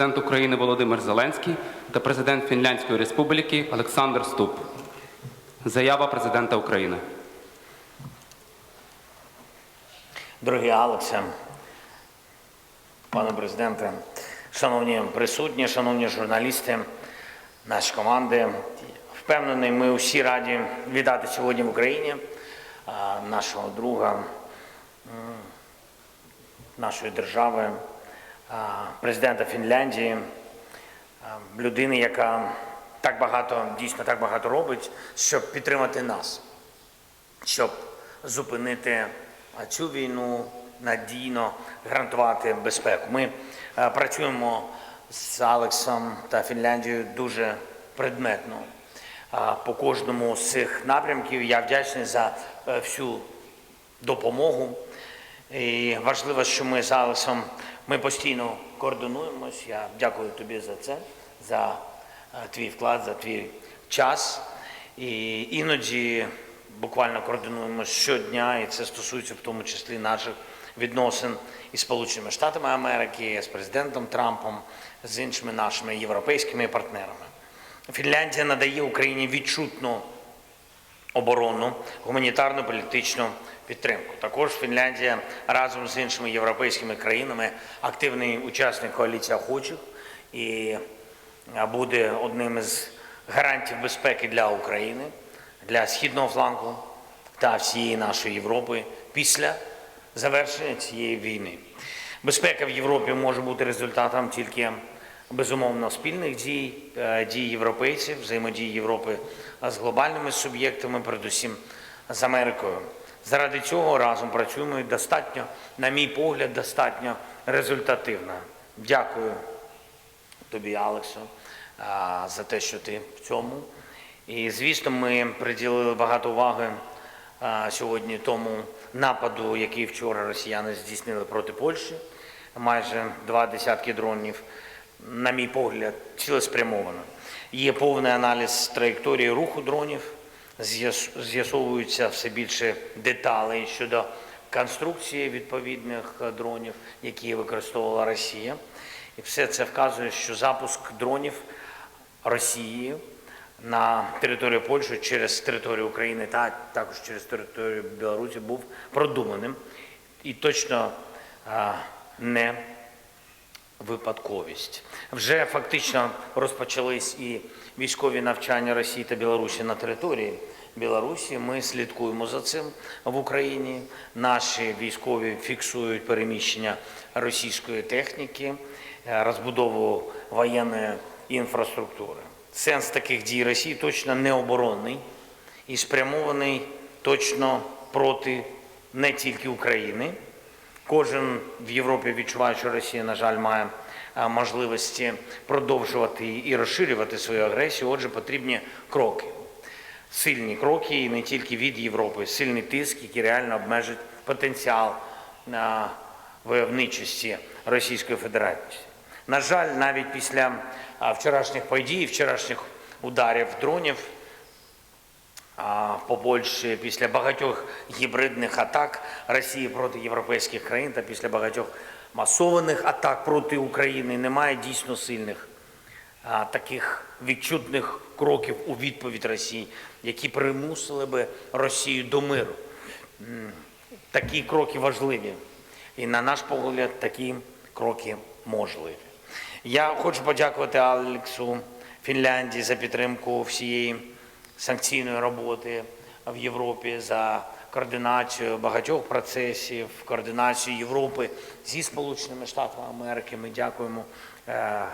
Президент України Володимир Зеленський та президент Фінляндської Республіки Олександр Ступ. Заява президента України. Дорогі Алексе, пане президенте, шановні присутні, шановні журналісти, наші команди, впевнений, ми усі раді вітати сьогодні в Україні нашого друга, нашої держави, президента Фінляндії, людини, яка так багато, дійсно так багато робить, щоб підтримати нас щоб зупинити цю війну, надійно гарантувати безпеку. Ми працюємо з Алексом та Фінляндією дуже предметно. По кожному з цих напрямків я вдячний за е, всю допомогу. І важливо, що ми з Алексом ми постійно координуємось. Я дякую тобі за це, за е, твій вклад, за твій час. І іноді буквально координуємося щодня, і це стосується в тому числі наших відносин із Сполученими Штатами Америки, з президентом Трампом, з іншими нашими європейськими партнерами. Фінляндія надає Україні відчутну оборонну, гуманітарну, політичну підтримку. Також Фінляндія разом з іншими європейськими країнами активний учасник коаліції охочих і буде одним із гарантів безпеки для України, для східного флангу та всієї нашої Європи після завершення цієї війни. Безпека в Європі може бути результатом тільки безумовно спільних дій, е, дій європейців, взаємодії Європи з глобальними суб'єктами, передусім з Америкою. Заради цього разом працюємо і достатньо, на мій погляд, достатньо результативно. Дякую тобі, Алексу, за те, що ти в цьому. І, звісно, ми приділили багато уваги сьогодні тому нападу, який вчора росіяни здійснили проти Польщі. Майже два десятки дронів, на мій погляд, цілеспрямовано. Є повний аналіз траєкторії руху дронів, з'ясовуються все більше деталей щодо конструкції відповідних е, дронів, які використовувала Росія. І все це вказує, що запуск дронів Росії на територію Польщі через територію України та також через територію Білорусі був продуманим і точно а, не випадковість. Вже фактично розпочались і військові навчання Росії та Білорусі на території Білорусі. Ми слідкуємо за цим в Україні. Наші військові фіксують переміщення російської техніки, е, розбудову воєнної інфраструктури. Сенс таких дій Росії точно не оборонний і спрямований точно проти не тільки України. Кожен в Європі відчуває, що Росія, на жаль, має можливості продовжувати і розширювати свою агресію. Отже, потрібні кроки. Сильні кроки і не тільки від Європи, сильний тиск, який реально обмежить потенціал войовничості Російської Федерації. На жаль, навіть після вчорашніх подій, вчорашніх ударів дронів а, по після багатьох гібридних атак Росії проти європейських країн та після багатьох масованих атак проти України немає дійсно сильних таких відчутних кроків у відповідь Росії, які примусили би Росію до миру. Такі кроки важливі. І на наш погляд, такі кроки можливі. Я хочу подякувати Алексу Фінляндії за підтримку всієї санкційної роботи в Європі за координацію багатьох процесів, координацію Європи зі Сполученими Штатами Америки. Ми дякуємо е,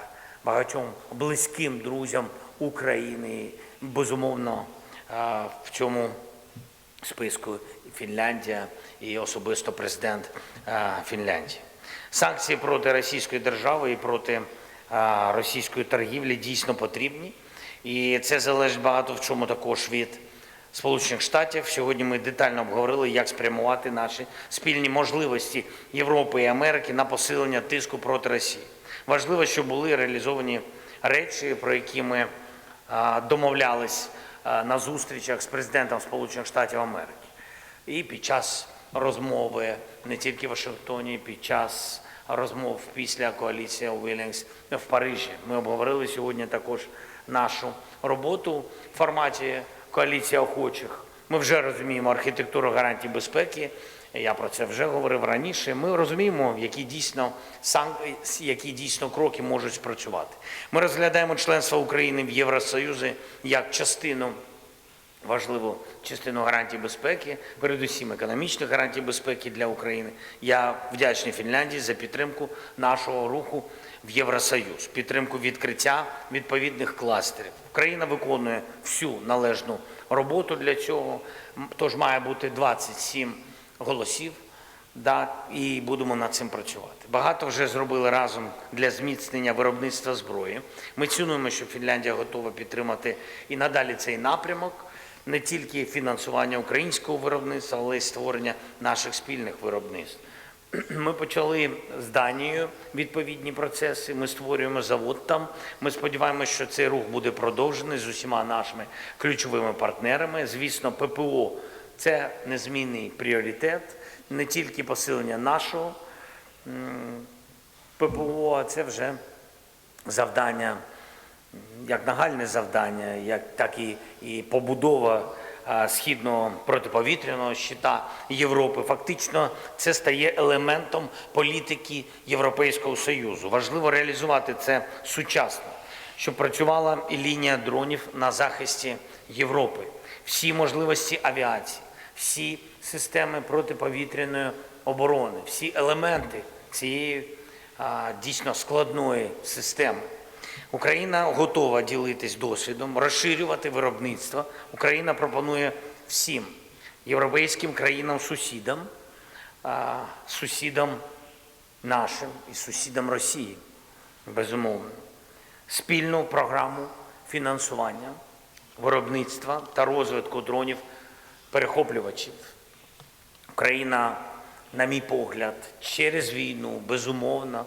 багатьом близьким друзям України. Безумовно, е, в цьому списку Фінляндія і особисто президент е, Фінляндії. Санкції проти Російської держави і проти російської торгівлі дійсно потрібні. І це залежить багато в чому також від Сполучених Штатів. Сьогодні ми детально обговорили, як спрямувати наші спільні можливості Європи і Америки на посилення тиску проти Росії. Важливо, щоб були реалізовані речі, про які ми домовлялись на зустрічах з президентом Сполучених Штатів Америки. І під час розмови не тільки в Вашингтоні, під час розмов після коаліції Вілінгс в Парижі. Ми обговорили сьогодні також нашу роботу в форматі коаліції охочих. Ми вже розуміємо архітектуру гарантій безпеки. Я про це вже говорив раніше. Ми розуміємо, які дійсно які дійсно кроки можуть спрацювати. Ми розглядаємо членство України в Євросоюзі як частину важливу частину гарантій безпеки, передусім економічних гарантій безпеки для України. Я вдячний Фінляндії за підтримку нашого руху в Євросоюз, підтримку відкриття відповідних кластерів. Україна виконує всю належну роботу для цього, тож має бути 27 голосів. Да, і будемо над цим працювати. Багато вже зробили разом для зміцнення виробництва зброї. Ми цінуємо, що Фінляндія готова підтримати і надалі цей напрямок, не тільки фінансування українського виробництва, але й створення наших спільних виробництв. Ми почали з Данією відповідні процеси. Ми створюємо завод там. Ми сподіваємося, що цей рух буде продовжений з усіма нашими ключовими партнерами. Звісно, ППО це незмінний пріоритет, не тільки посилення нашого ППО, а це вже завдання, як нагальне завдання, як так і, і побудова східного протиповітряного щита Європи. Фактично, це стає елементом політики Європейського Союзу. Важливо реалізувати це сучасно, щоб працювала і лінія дронів на захисті Європи, всі можливості авіації, всі системи протиповітряної оборони, всі елементи цієї а, дійсно складної системи. Україна готова ділитись досвідом, розширювати виробництво. Україна пропонує всім європейським країнам-сусідам, сусідам нашим і сусідам Росії, безумовно, спільну програму фінансування, виробництва та розвитку дронів перехоплювачів. Україна, на мій погляд, через війну, безумовно,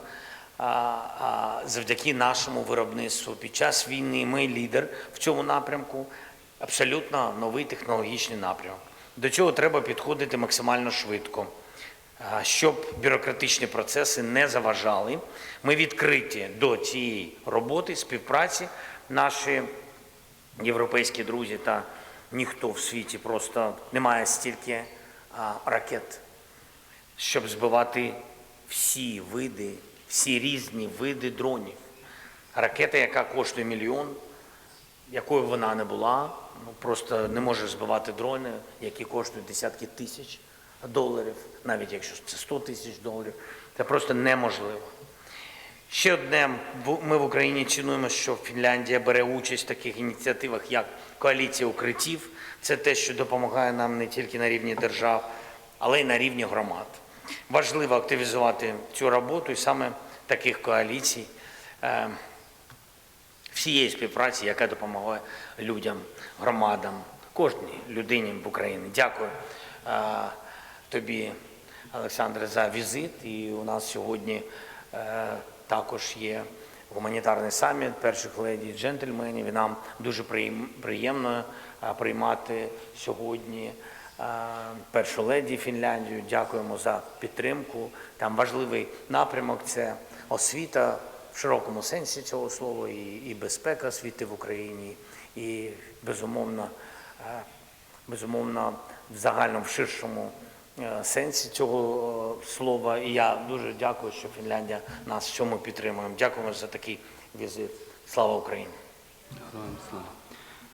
завдяки нашому виробництву під час війни ми лідер в цьому напрямку, абсолютно новий технологічний напрямок. До цього треба підходити максимально швидко, щоб бюрократичні процеси не заважали. Ми відкриті до цієї роботи, співпраці. Наші європейські друзі та ніхто в світі просто не має стільки ракет, щоб збивати всі види, всі різні види дронів. Ракета, яка коштує мільйон, якою вона не була, ну, просто не може збивати дрони, які коштують десятки тисяч доларів, навіть якщо це 100 тисяч доларів. Це просто неможливо. Ще одне, ми в Україні цінуємо, що Фінляндія бере участь в таких ініціативах, як коаліція укриттів. Це те, що допомагає нам не тільки на рівні держав, але й на рівні громад. Важливо активізувати цю роботу і саме таких коаліцій, е, всієї співпраці, яка допомагає людям, громадам, кожній людині в Україні. Дякую е, тобі, Олександре, за візит. І у нас сьогодні е, також є гуманітарний саміт перших леді і джентльменів. І нам дуже приємно приймати сьогодні першу леді Фінляндію. Дякуємо за підтримку. Там важливий напрямок це освіта в широкому сенсі цього слова, і, і безпека освіти в Україні, і безумовно, е, безумовно, в загальному в ширшому е, сенсі цього е, слова. І я дуже дякую, що Фінляндія нас в цьому підтримує. Дякуємо за такий візит. Слава Україні! Слава.